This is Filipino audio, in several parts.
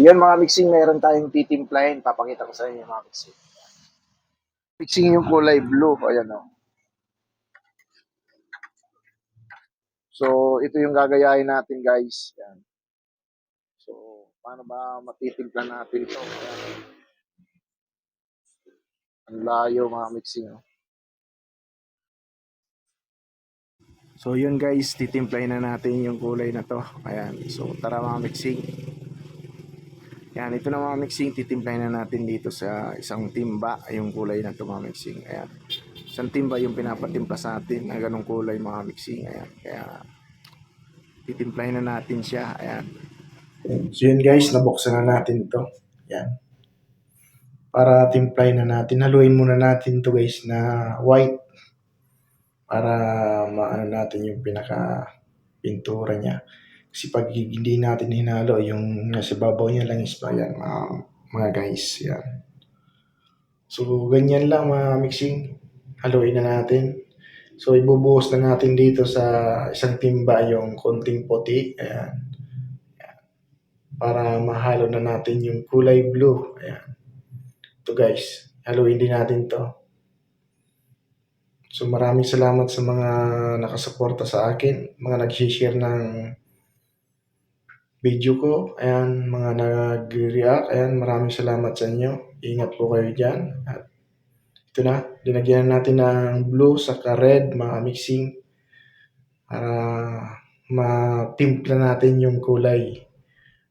Yan mga mixing, meron tayong titimplahin. Papakita ko sa inyo mga mixing. Mixing yung kulay blue. Ayan o. So ito yung gagayahin natin guys. Yan. So paano ba matitimpla natin to? Ayan. Ang layo mga mixing. Oh. So yun guys, titimplahin na natin yung kulay na to. Ayan. So tara mga mixing. Yan, ito na mga mixing, titimplahin na natin dito sa isang timba yung kulay na to mga mixing. Ayan. Isang timba yung pinapatimpla sa atin na ganong kulay mga mixing. Ayan. Kaya titimplahin na natin siya. Ayan. So yun guys, nabuksan na natin to. Ayan. Para timplahin na natin. Haluin muna natin to guys na white para maano natin yung pinaka pintura niya. Kasi pag hindi natin hinalo, yung nasa babaw niya lang is yan, mga, mga guys. Yan. So, ganyan lang mga mixing. Haluin na natin. So, ibubuhos na natin dito sa isang timba yung konting puti. Ayan. Para mahalo na natin yung kulay blue. Ayan. Ito guys. Haluin din natin to. So maraming salamat sa mga nakasuporta sa akin, mga nag-share ng video ko, ayan, mga nag-react, ayan, maraming salamat sa inyo. Ingat po kayo dyan. At ito na, dinagyan natin ng blue saka red, mga mixing, para matimpla natin yung kulay.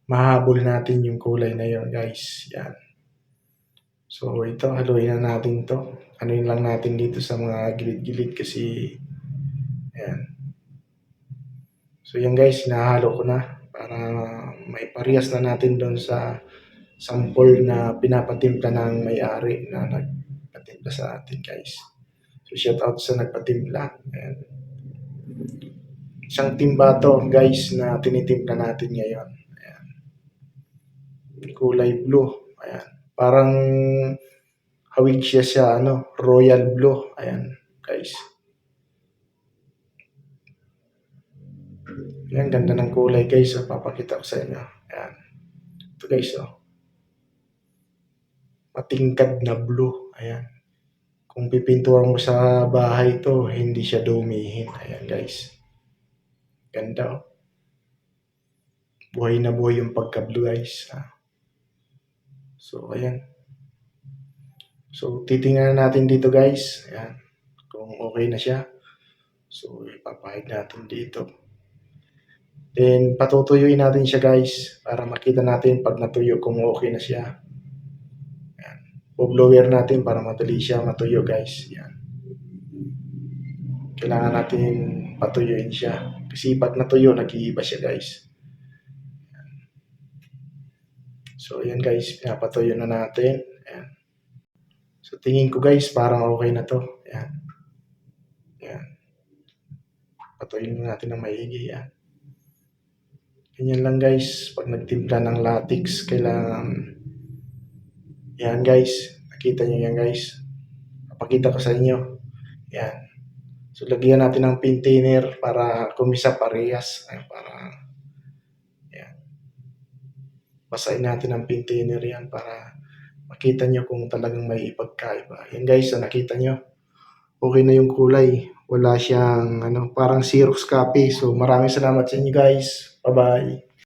Mahabol natin yung kulay na yun, guys. Yan. So, ito, haluin na natin to. Anuin lang natin dito sa mga gilid-gilid kasi, ayan. So, yan guys, hinahalo ko na para may parehas na natin doon sa sample na pinapatimpla ng may-ari na nagpatimpla sa atin, guys. So, shout out sa nagpatimpla. Ayan. Isang timba to, guys, na tinitimpla natin ngayon. Ayan. Kulay blue. Ayan. Parang hawig siya sa ano, royal blue. Ayan, guys. Ayan, ganda ng kulay guys. So, papakita ko sa inyo. Ayan. Ito guys, oh. Patingkad na blue. Ayan. Kung pipinturan mo sa bahay to, hindi siya dumihin. Ayan guys. Ganda oh. Buhay na buhay yung pagka-blue guys. Ah. So, ayan. So, titingnan natin dito guys. Ayan. Kung okay na siya. So, ipapahid natin dito. Then, patutuyuin natin siya guys. Para makita natin pag natuyo kung okay na siya. Ayan. Bublower natin para madali siya matuyo guys. Ayan. Kailangan natin patuyuin siya. Kasi pag natuyo, nag-iiba siya guys. So, ayan guys, pinapatuyo na natin. Ayan. So, tingin ko guys, parang okay na to. Ayan. Ayan. Patuyin na natin ng maigi. Ayan. Ganyan lang guys, pag nagtimpla ng latex, kailangan, yan guys, nakita nyo yan guys. Papakita ko sa inyo. Yan. So, lagyan natin ng pintainer para kumisa parehas. Ayan, para, yan. Basahin natin ng pintainer yan para makita nyo kung talagang may ipagkaiba. Yan guys, so nakita nyo. Okay na yung kulay. Wala siyang, ano, parang Xerox copy. So, maraming salamat sa inyo guys. Bye bye.